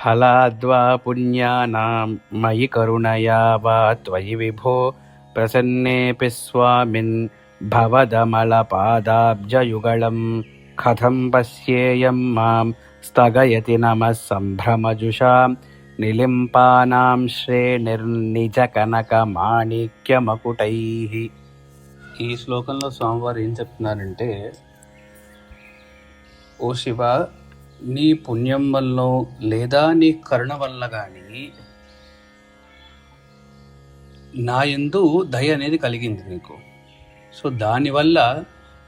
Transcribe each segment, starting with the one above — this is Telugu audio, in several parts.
ఫలాద్వా పుణ్యానా మయి కరుణయా వా త్వయి విభో ప్రసన్నేపి స్వామిన్ భవదమల పాదాబ్జయుగళం కథం పశ్యేయం మాం స్థగయతి నమ సంభ్రమజుషా నిలింపానాం శ్రేణిర్నిజ కనక మాణిక్యమకుటై ఈ శ్లోకంలో స్వామివారు ఏం చెప్తున్నారంటే ఓ శివ నీ పుణ్యం వల్ల లేదా నీ కరుణ వల్ల కానీ నా ఎందు దయ అనేది కలిగింది నీకు. సో దానివల్ల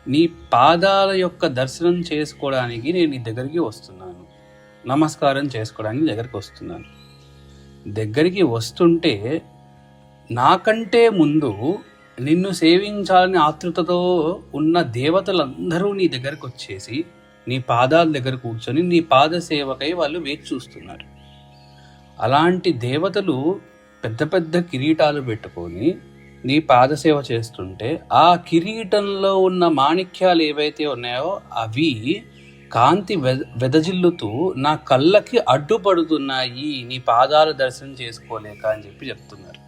నీ పాదాల యొక్క దర్శనం చేసుకోవడానికి నేను నీ దగ్గరికి వస్తున్నాను. నమస్కారం చేసుకోవడానికి దగ్గరికి వస్తున్నాను. దగ్గరికి వస్తుంటే నాకంటే ముందు నిన్ను సేవించాలని ఆతృతతో ఉన్న దేవతలందరూ నీ దగ్గరకు వచ్చేసి నీ పాదాల దగ్గర కూర్చొని నీ పాద సేవకై వాళ్ళు వేచి చూస్తున్నారు. అలాంటి దేవతలు పెద్ద పెద్ద కిరీటాలు పెట్టుకొని నీ పాదసేవ చేస్తుంటే ఆ కిరీటంలో ఉన్న మాణిక్యాలు ఏవైతే ఉన్నాయో అవి కాంతి వెద వెదజిల్లుతూ నా కళ్ళకి అడ్డుపడుతున్నాయి నీ పాదాలు దర్శనం చేసుకోలేక అని చెప్పి చెప్తున్నారు.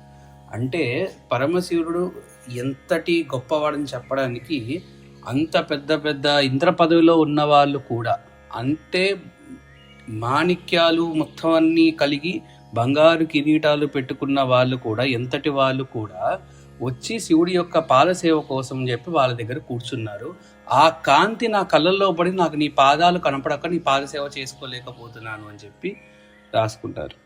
అంటే పరమశివుడు ఎంతటి గొప్పవాడని చెప్పడానికి అంత పెద్ద పెద్ద ఇంద్ర పదవిలో ఉన్న వాళ్ళు కూడా అంటే మాణిక్యాలు మొత్తం అన్నీ కలిగి బంగారు కిరీటాలు పెట్టుకున్న వాళ్ళు కూడా ఎంతటి వాళ్ళు కూడా వచ్చి శివుడి యొక్క పాలసేవ కోసం చెప్పి వాళ్ళ దగ్గర కూర్చున్నారు. ఆ కాంతి నా కళ్ళల్లో పడి నాకు నీ పాదాలు కనపడక నీ పాదసేవ చేసుకోలేకపోతున్నాను అని చెప్పి రాసుకుంటారు.